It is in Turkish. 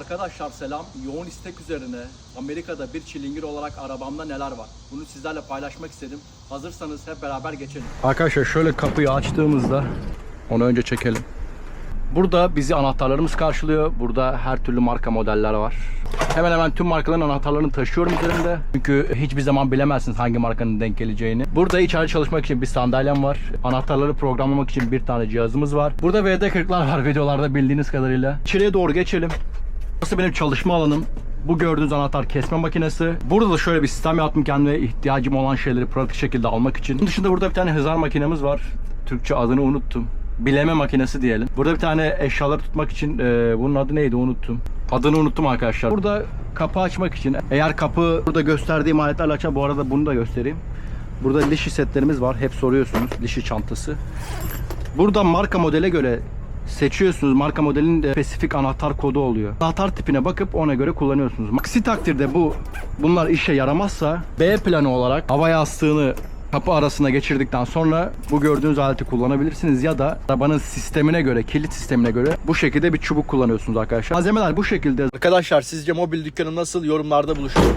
Arkadaşlar selam. Yoğun istek üzerine Amerika'da bir çilingir olarak arabamda neler var? Bunu sizlerle paylaşmak istedim. Hazırsanız hep beraber geçelim. Arkadaşlar şöyle kapıyı açtığımızda onu önce çekelim. Burada bizi anahtarlarımız karşılıyor. Burada her türlü marka modeller var. Hemen hemen tüm markaların anahtarlarını taşıyorum üzerimde. Çünkü hiçbir zaman bilemezsiniz hangi markanın denk geleceğini. Burada içeride çalışmak için bir sandalyem var. Anahtarları programlamak için bir tane cihazımız var. Burada VD40'lar var videolarda bildiğiniz kadarıyla. İçeriye doğru geçelim. Burası benim çalışma alanım. Bu gördüğünüz anahtar kesme makinesi. Burada da şöyle bir sistem yaptım kendime ihtiyacım olan şeyleri pratik şekilde almak için. Bunun dışında burada bir tane hızar makinemiz var. Türkçe adını unuttum. Bileme makinesi diyelim. Burada bir tane eşyaları tutmak için e, bunun adı neydi unuttum. Adını unuttum arkadaşlar. Burada kapı açmak için eğer kapı burada gösterdiğim aletlerle açar bu arada bunu da göstereyim. Burada lişi setlerimiz var. Hep soruyorsunuz lişi çantası. Burada marka modele göre seçiyorsunuz. Marka modelin de spesifik anahtar kodu oluyor. Anahtar tipine bakıp ona göre kullanıyorsunuz. Aksi takdirde bu bunlar işe yaramazsa B planı olarak hava yastığını kapı arasına geçirdikten sonra bu gördüğünüz aleti kullanabilirsiniz ya da arabanın sistemine göre, kilit sistemine göre bu şekilde bir çubuk kullanıyorsunuz arkadaşlar. Malzemeler bu şekilde. Arkadaşlar sizce mobil dükkanı nasıl yorumlarda buluşalım.